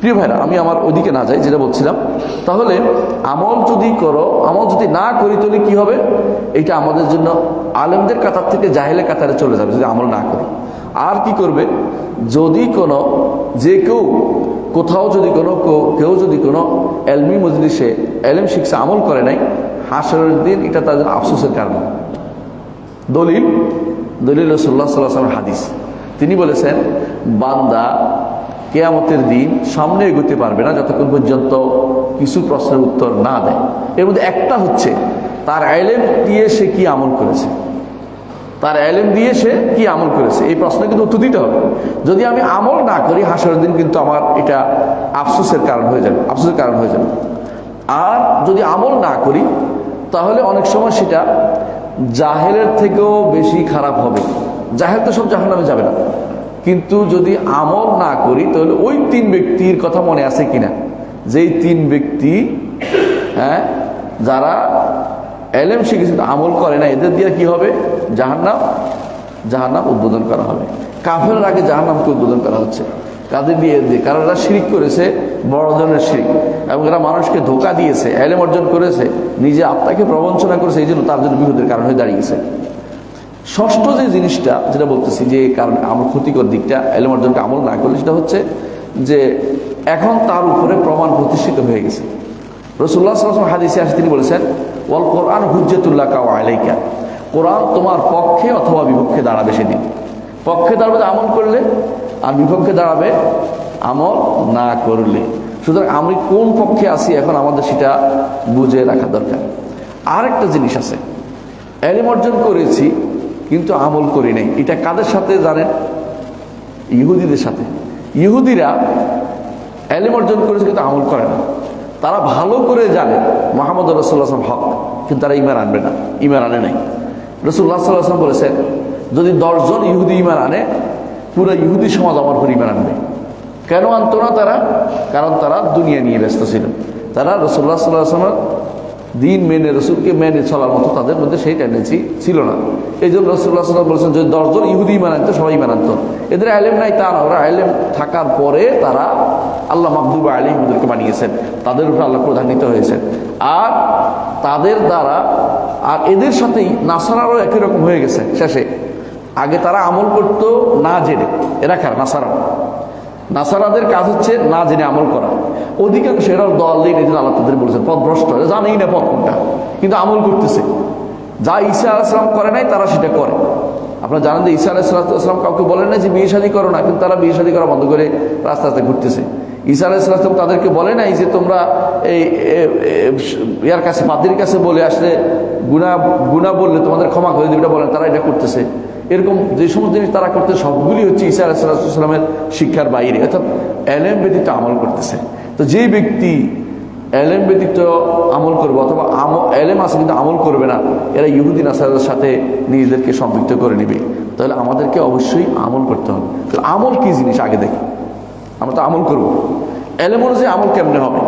প্রিয় ভাইরা, আমি আমার ওদিকে না যাই, যেটা বলছিলাম। তাহলে আমল যদি করো, আমল যদি না করি, তাহলে কি হবে? এটা আমাদের জন্য আলেমদের কাতার থেকে জাহেলের কাতারে চলে যাবে, যদি আমল না করি। আর কি করবে? যদি কোনো, যে কেউ, কোথাও যদি কোনো, কেউ- যদি কোনো এলমি মজলিসে এলম শিক্ষা আমল করে নাই, হাসরের দিন এটা জন্য আফসোসের কারণ। দলিল দলিল রসুল্লাহ সাল্লাহ হাদিস। তিনি বলেছেন, বান্দা কেয়ামতের দিন সামনে এগোতে পারবে না যতক্ষণ পর্যন্ত কিছু প্রশ্নের উত্তর না দেয়। এর মধ্যে একটা হচ্ছে, তার আইলেম দিয়ে সে কি আমল করেছে? তার এলেম দিয়ে সে কি আমল করেছে? এই প্রশ্নে কিন্তু উত্তর দিতে হবে। যদি আমি আমল না করি, হাসরের দিন কিন্তু আমার এটা আফসোসের কারণ হয়ে যাবে, আফসোসের কারণ হয়ে যাবে। আর যদি আমল না করি, তাহলে অনেক সময় সেটা জাহেলের থেকেও বেশি খারাপ হবে। জাহেল তো সব জাহান নামে যাবে না। কিন্তু যদি আমল না করি, তাহলে ওই তিন ব্যক্তির কথা মনে আছে কিনা? যেই তিন ব্যক্তি হ্যাঁ যারা এলেম শিখেছে আমল করে না, এদের দিয়ে কি হবে? জাহান্নাম জাহান্নাম উদ্বোধন করা হবে। কাফের আগে জাহান্নামকে উদ্বোধন করা হচ্ছে। কাদের দিয়ে? দিয়ে। কারণ এরা শিরিক করেছে, বড় ধরনের শিরিক। এবং এরা মানুষকে ধোকা দিয়েছে, এলেম অর্জন করেছে, নিজে আত্মাকে প্রবঞ্চনা করেছে এই জন্য তার জন্য বিপদের কারণ হয়ে দাঁড়িয়েছে। ষষ্ঠ যে জিনিসটা যেটা বলতেছি যে কারণ আমার ক্ষতিকর দিকটা, এলেম অর্জনকে আমল না করলে সেটা হচ্ছে যে এখন তার উপরে প্রমাণ প্রতিষ্ঠিত হয়ে গেছে। রসুল্লাহ হাদিসে আসে, তিনি বলেছেন, ওয়াল কোরআন হুজ্জতুল্লাহ কাউ আলাইকা। কোরআন তোমার পক্ষে অথবা বিপক্ষে দাঁড়াবে সেদিন। পক্ষে দাঁড়াবে আমল করলে, আর বিপক্ষে দাঁড়াবে আমল না করলে। সুতরাং আমি কোন পক্ষে আছি এখন আমাদের সেটা বুঝে রাখা দরকার। আর একটা জিনিস আছে, এলিম অর্জন করেছি কিন্তু আমল করি নাই। এটা কাদের সাথে জানেন? ইহুদিদের সাথে। ইহুদিরা এলিম অর্জন করেছে কিন্তু আমল করে না। তারা ভালো করে জানে মোহাম্মদ রসুল্লাহ হক, কিন্তু তারা ইমান আনবে না। ইমান আনে নাই। রসুল্লাহ সাল্লাম বলেছেন, যদি দশজন ইহুদি ইমান আনে, পুরো ইহুদি সমাজ আমার উপর ইমান আনবে। কেন আনতো না তারা? কারণ তারা দুনিয়া নিয়ে ব্যস্ত ছিল। তারা রসুল্লাহ সাল্লাহ দিন মেনে রসুলকে মেনে চলার মতো তাদের মধ্যে সেই টেন্ডেন্সি ছিল না। এই জন্য রসুল্লাহ সাল্লাম বলেছেন, যদি দশজন ইহুদি ইমান আনতো, সবাই ইমান আনতো। এদের আলেম নাই তা না ওরা আলেম থাকার পরে তারা আল্লাহ মাহদুবা আলী ইহুদেরকে বানিয়েছেন। তাদের উপর আল্লাহ প্রধান্বিত হয়েছেন। আর তাদের দ্বারা, আর এদের সাথেই নাসারারও একই রকম হয়ে গেছে শেষে। আগে তারা আমল করতো না জেনে, এরা খার নাসারা নাসারাদের কাজ হচ্ছে না জেনে আমল করা। অধিকাংশ এরা দল জন্য আল্লাহ তাদের বলেছেন পথ ভ্রষ্ট জানেই না পথ কোনটা। কিন্তু আমল করতেছে। যা ঈসা আলাইসলাম করে নাই, তারা সেটা করে। আপনারা জানেন যে ঈসা আলাইসালাম কাউকে বলেন না যে বিয়ে শাদী করো না, কিন্তু তারা বিয়ে শাদী করা বন্ধ করে রাস্তা রাস্তায় ঘুরতেছে। ঈসা আলাইসালাম তাদেরকে বলে নাই যে তোমরা এই ইয়ার কাছে পাদ্রির কাছে বলে আসলে গুণা গুণা বললে তোমাদের ক্ষমা করে দিবে বলেন তারা এটা করতেছে। এরকম যে সমস্ত জিনিস তারা করতে সবগুলি হচ্ছে ঈসা আলাইসালামের শিক্ষার বাইরে। অর্থাৎ এলএম ব্যতীত আমল করতেছে। তো যেই ব্যক্তি এলেম ব্যতীত আমল করবে অথবা এলেম আছে কিন্তু আমল করবে না, এরা ইহুদিন আসাদের সাথে নিজেদেরকে সম্পৃক্ত করে নেবে। তাহলে আমাদেরকে অবশ্যই আমল করতে হবে। আমল কি জিনিস? আগে দেখি। আমরা তো আমল করব। এলেম অনুযায়ী আমল কেমনে হবে?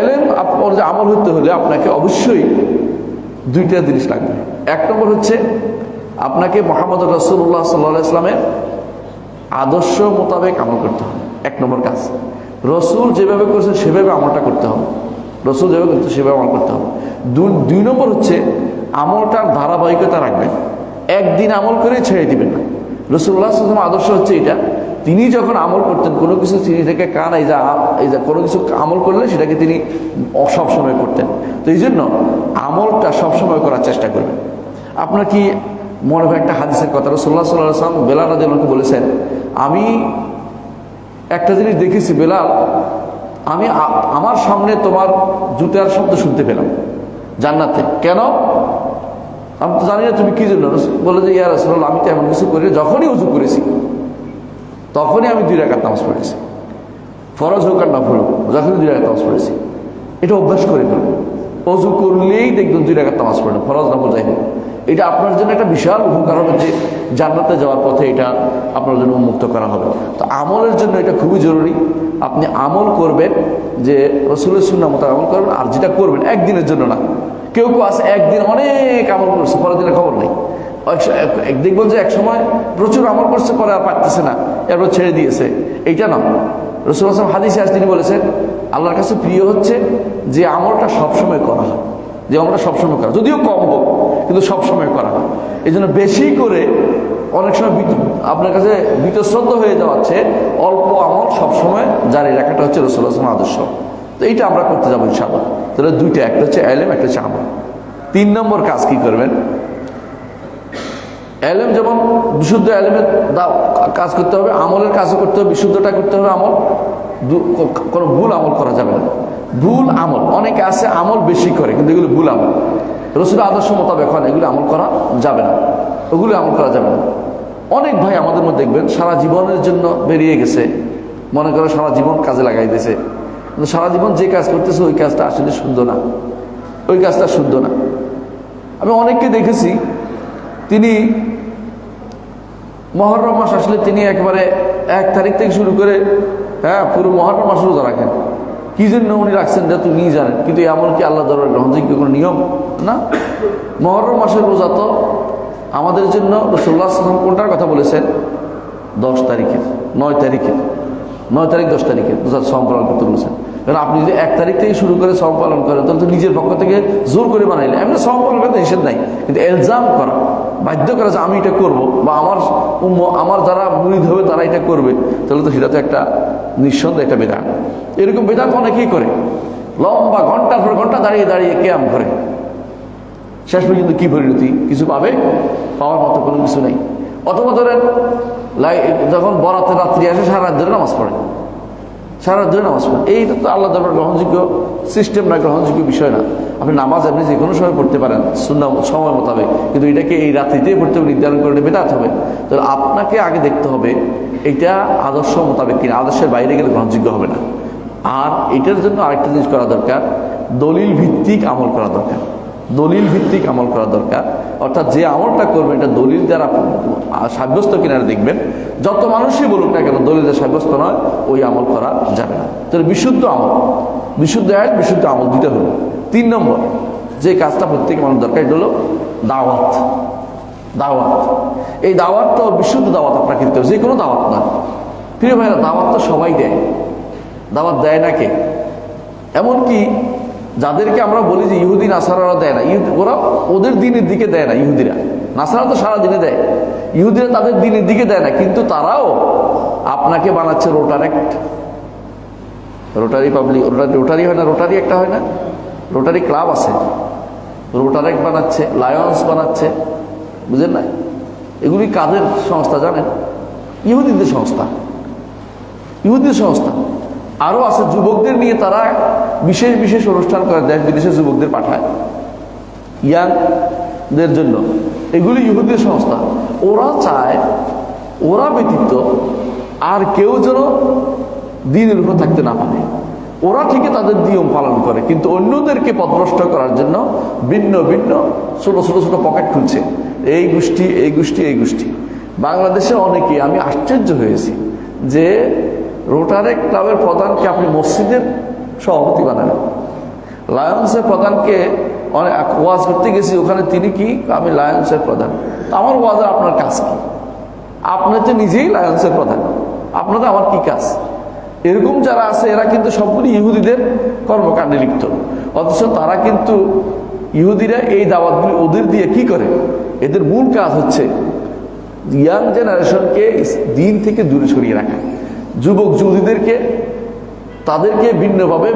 এলেম আপনার যে আমল হতে হলে আপনাকে অবশ্যই দুইটা জিনিস লাগবে। এক নম্বর হচ্ছে, আপনাকে মোহাম্মদ রসুল্লাহ সাল্লাহ ইসলামের আদর্শ মোতাবেক আমল করতে হবে। এক নম্বর কাজ। রসুল যেভাবে করেছেন, সেভাবে আমলটা করতে হবে। রসুল যেভাবে করতে সেভাবে আমল করতে হবে। দুই নম্বর হচ্ছে আমলটার ধারাবাহিকতা রাখবেন। একদিন আমল করে ছেড়ে দিবেন না। রসুল্লাহ সাল্লাম আদর্শ হচ্ছে এটা। তিনি যখন আমল করতেন, কোনো কিছু তিনি থেকে কান, এই যা এই যা কোনো কিছু আমল করলে সেটাকে তিনি সবসময় করতেন। তো এই জন্য আমলটা সবসময় করার চেষ্টা করবেন। আপনার কি মনে হয় একটা হাদিসের কথা? রসুল্লাহ সাল্লাহ আসলাম বেলাল রাজকে বলেছেন, আমি একটা জিনিস দেখেছি, বেলাল, আমি আমার সামনে তোমার জুতার শব্দ শুনতে পেলাম, জান্নাতে। কেন? আমি তো জানি না তুমি কি জন্য। বলে যে ইয়ার রসুল আমি তো এমন কিছু করি। যখনই উজু করেছি, তখনই আমি দুই রাকাত নামাজ পড়েছি। ফরজ হোক আর না হোক, যখনই দুই রাকাত নামাজ পড়েছি। এটা অভ্যাস করে ফেলুন অজু করলেই দেখবেন দুই রাকাত নামাজ পড়েন ফরজ না বোঝাই হোক। এটা আপনার জন্য একটা বিশাল উপকার হবে যে জান্নাতে যাওয়ার পথে এটা আপনার জন্য উন্মুক্ত করা হবে। তো আমলের জন্য এটা খুবই জরুরি। আপনি আমল করবেন যে রসুলের সুন্না মতো আমল করবেন, আর যেটা করবেন একদিনের জন্য না। কেউ কেউ আছে, একদিন অনেক আমল করছে, পরের দিনের খবর নেই। দেখবেন যে এক সময় প্রচুর আমল করছে, পরে আর পারতেছে না, এরপর ছেড়ে দিয়েছে। এইটা না। রসুল আসলাম হাদিসে আজ তিনি বলেছেন, আল্লাহর কাছে প্রিয় হচ্ছে যে আমলটা সবসময় করা হয়। যে আমলটা সবসময় করা যদিও কম হোক কিন্তু সবসময় করা হয়। এই জন্য বেশি করে অনেক সময় আপনার কাছে বিতশ্রদ্ধ হয়ে যাওয়াচ্ছে, অল্প আমল সবসময় জারি রাখাটা হচ্ছে রসুল আসলাম আদর্শ। তো এইটা আমরা করতে যাব ইনশাআল্লাহ। তাহলে দুইটা, একটা হচ্ছে এলেম, একটা হচ্ছে আমল। তিন নম্বর কাজ কি করবেন? এলেম যেমন বিশুদ্ধ দা- কাজ করতে হবে, আমলের কাজও করতে হবে, বিশুদ্ধটা করতে হবে আমল। কোনো ভুল আমল করা যাবে না। ভুল আমল, অনেকে আছে আমল বেশি করে, কিন্তু এগুলো ভুল আমল। রসুল আদর্শ মোতাবেক হয় এগুলো আমল করা যাবে না। ওগুলো আমল করা যাবে না। অনেক ভাই আমাদের মধ্যে দেখবেন, সারা জীবনের জন্য বেরিয়ে গেছে। মনে করে সারা জীবন কাজে লাগাই দিয়েছে। কিন্তু সারা জীবন যে কাজ করতেছে, ওই কাজটা আসলে শুদ্ধ না। ওই কাজটা শুদ্ধ না। আমি অনেককে দেখেছি, তিনি মহরম মাস আসলে তিনি একবারে এক তারিখ থেকে শুরু করে হ্যাঁ পুরো মহরম মাস রোজা রাখেন। কি জন্য উনি রাখছেন যা তুমি জানেন? কিন্তু এমন কি আল্লাহ দরবার গ্রহণযোগ্য কোনো নিয়ম? না। মহরম মাসের রোজা তো আমাদের জন্য রসুল্লাহ সাল্লাম কোনটার কথা বলেছেন? দশ তারিখের নয় তারিখের নয় তারিখ, দশ তারিখের রোজার সম পালন করতে বলেছেন। কারণ আপনি যদি এক তারিখ থেকে শুরু করে সম পালন করেন, তাহলে তো নিজের পক্ষ থেকে জোর করে বানাইলেন। এমনি সম পালন করতে নিষেধ নাই। কিন্তু এলজাম করা বাধ্য করে যে আমি এটা করব, বা আমার আমার যারা মুরিদ হবে তারা এটা করবে, তাহলে তো সেটা তো একটা নিঃসন্দেহে একটা বেদাত। এরকম বেদাত অনেকেই করে। লম্বা ঘণ্টার পর ঘণ্টা দাঁড়িয়ে দাঁড়িয়ে ক্যাম্প করে। শেষ পর্যন্ত কি পরিণতি? কিছু পাবে? পাওয়ার মতো কোনো কিছু নেই। অথবা ধরেন যখন বরাতের রাত্রি আসে, সারা রাত ধরে নামাজ পড়ে। সারা ধরে নামাজ পড়ে। এইটা তো আল্লাহ দরবার গ্রহণযোগ্য সিস্টেম না গ্রহণযোগ্য বিষয় না। আপনি নামাজ আপনি যে কোনো সময় পড়তে পারেন শূন্য সময় মোতাবেক। কিন্তু এটাকে এই রাত্রিতেই পড়তে হবে, নির্ধারণ করে বেদাত হবে। তাহলে আপনাকে আগে দেখতে হবে, এটা আদর্শ মোতাবেক কিনা, আদর্শের বাইরে গেলে গ্রহণযোগ্য হবে না। আর এটার জন্য আরেকটা জিনিস করা দরকার, দলিল ভিত্তিক আমল করা দরকার। দলিল ভিত্তিক আমল করা দরকার। অর্থাৎ যে আমলটা করবে এটা দলিল দ্বারা সাব্যস্ত কিনারে দেখবেন। যত মানুষই বলুক না কেন, দলিল দ্বারা সাব্যস্ত নয়, ওই আমল করা যাবে না। তাহলে বিশুদ্ধ আমল, বিশুদ্ধ আয় বিশুদ্ধ আমল দুটো হলো তিন নম্বর, যে কাজটা প্রত্যেক মানুষ দরকার, এটা হলো দাওয়াত। দাওয়াত। এই দাওয়াত তো বিশুদ্ধ দাওয়াত আপনাকে দিতে হবে যে কোনো দাওয়াত না। প্রিয় ভাইরা, দাওয়াত তো সবাই দেয়। দাওয়াত দেয় না কে? এমনকি যাদেরকে আমরা বলি যে ইহুদি, নাসারারা দেয় না। ওরা ওদের দিনের দিকে দেয় না, ইহুদিরা। নাসারা তো সারা দিনে দেয়। ইহুদিরা তাদের দিনের দিকে দেয় না, কিন্তু তারাও আপনাকে বানাচ্ছে Rotaract Rotary public Rotary Rotary হয় না, রোটারি একটা হয় না। রোটারি ক্লাব আছে। রোটারেক্ট বানাচ্ছে, লায়ন্স বানাচ্ছে। বুঝেন না? এগুলি কাদের সংস্থা জানেন? ইহুদিদের সংস্থা। ইহুদি সংস্থা। আরও আছে, যুবকদের নিয়ে তারা বিশেষ বিশেষ অনুষ্ঠান করে, দেশ বিদেশে যুবকদের পাঠায়, ইয়াংদের জন্য। এগুলি ইহুদির সংস্থা। ওরা চায়, ওরা ব্যতীত আর কেউ যেন দিনের উপর থাকতে না পারে। ওরা ঠিকই তাদের নিয়ম পালন করে, কিন্তু অন্যদেরকে পদভ্রষ্ট করার জন্য ভিন্ন ভিন্ন ছোট ছোট ছোট পকেট খুলছে। এই গোষ্ঠী এই গোষ্ঠী এই গোষ্ঠী। বাংলাদেশে অনেকে, আমি আশ্চর্য হয়েছি যে রোটারে ক্লাবের প্রধানকে আপনি মসজিদের সভাপতি বানাবেন। লায়ন্সের প্রধানকে অনেক ওয়াজ করতে গেছি, ওখানে তিনি কি? আমি লায়ন্সের প্রধান। আমার ওয়াজের আপনার কাজ কি? আপনি তো নিজেই লায়ন্সের প্রধান। আপনাদের আমার কি কাজ? এরকম যারা আছে, এরা কিন্তু সবগুলি ইহুদিদের কর্মকাণ্ডে লিপ্ত। অথচ তারা কিন্তু ইহুদিরা এই দাওয়াতগুলি ওদের দিয়ে কি করে? এদের মূল কাজ হচ্ছে ইয়াং জেনারেশনকে দিন থেকে দূরে সরিয়ে রাখা। যুবক যুবতীদেরকে, তাদেরকে ভিন্নভাবে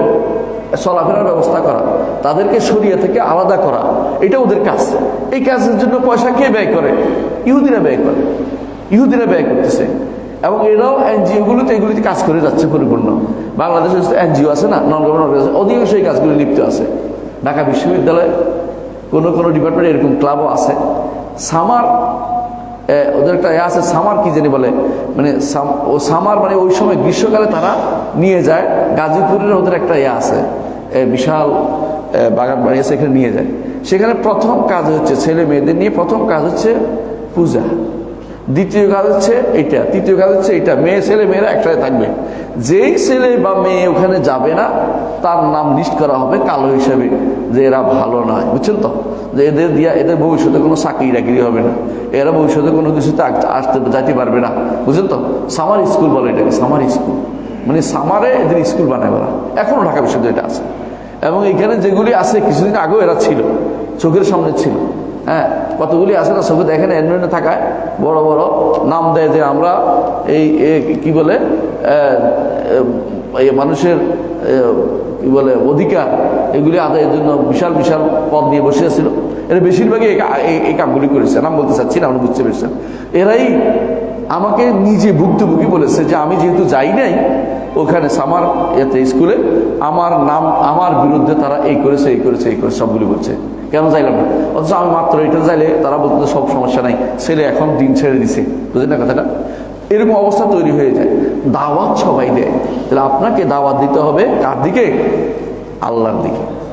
চলাফেরার ব্যবস্থা করা, তাদেরকে সরিয়ে থেকে আলাদা করা, এটা ওদের কাজ। এই কাজের জন্য পয়সা কে ব্যয় করে? ইহুদিরা ব্যয় করে। ইহুদিরা ব্যয় করতেছে। এবং এরাও এনজিওগুলোতে এগুলিতে কাজ করে যাচ্ছে পরিপূর্ণ। বাংলাদেশে এনজিও আছে না নন গভর্নমেন্ট অর্গানাইজেশন অধিকাংশ এই কাজগুলি লিপ্ত আছে। ঢাকা বিশ্ববিদ্যালয়ে কোনো কোনো ডিপার্টমেন্টে এরকম ক্লাবও আছে। সামার ওদের একটা আছে সামার, কি জানি বলে মানে ও সামার মানে ওই সময় গ্রীষ্মকালে তারা নিয়ে যায়, গাজীপুরের ওদের একটা ইয়ে আছে বিশাল বাগান বাড়ি আছে, এখানে নিয়ে যায়। সেখানে প্রথম কাজ হচ্ছে ছেলে মেয়েদের নিয়ে, প্রথম কাজ হচ্ছে পূজা। দ্বিতীয় কাজ হচ্ছে এটা তৃতীয় কাজ হচ্ছে এটা মেয়ে, ছেলে, মেয়েরা একসাথে থাকবে। যেই ছেলে বা মেয়ে ওখানে যাবে না তার নাম লিস্ট করা হবে কালো হিসেবে, যে এরা ভালো নয়, বুঝছেন তো? যে এদের দিয়া, এদের ভবিষ্যতে কোনো চাকরি টাকরি হবে না। এরা ভবিষ্যতে কোনো কিছুতে আসতে যাইতে পারবে না, বুঝছেন তো? সামার স্কুল বলে এটাকে, সামার স্কুল। মানে সামারে এদের স্কুল বানায় ওরা। এখনও ঢাকা বিশ্ববিদ্যালয়টা আছে। এবং এখানে যেগুলি আছে, কিছুদিন আগেও এরা ছিল, চোখের সামনে ছিল। হ্যাঁ কতগুলি আছে না চোখে দেখেন এনভারমেন্টে থাকায় বড় বড় নাম দেয় যে আমরা এই কি বলে মানুষের আহ, কি বলে অধিকার এগুলি আদায়ের জন্য বিশাল বিশাল পদ নিয়ে বসে ছিল এরা বেশিরভাগই এই এই- এই কামগুলি করেছে। নাম বলতে চাচ্ছি না আপনি বুঝতে পেরেছেন এরাই আমাকে নিজে ভুক্তভোগী বলেছে যে আমি যেহেতু যাই নাই ওখানে সামার এতে স্কুলে আমার নাম আমার বিরুদ্ধে তারা এই করেছে এই করেছে এই করেছে সবগুলি বলছে। কেন যাইলাম না? অথচ আমি মাত্র এটা যাইলে তারা বলতে সব সমস্যা নাই। ছেলে এখন দিন ছেড়ে দিছে। বুঝলেন না কথাটা? এরকম অবস্থা তৈরি হয়ে যায়। দাওয়াত সবাই দেয়। তাহলে আপনাকে দাওয়াত দিতে হবে কার দিকে? আল্লাহর দিকে।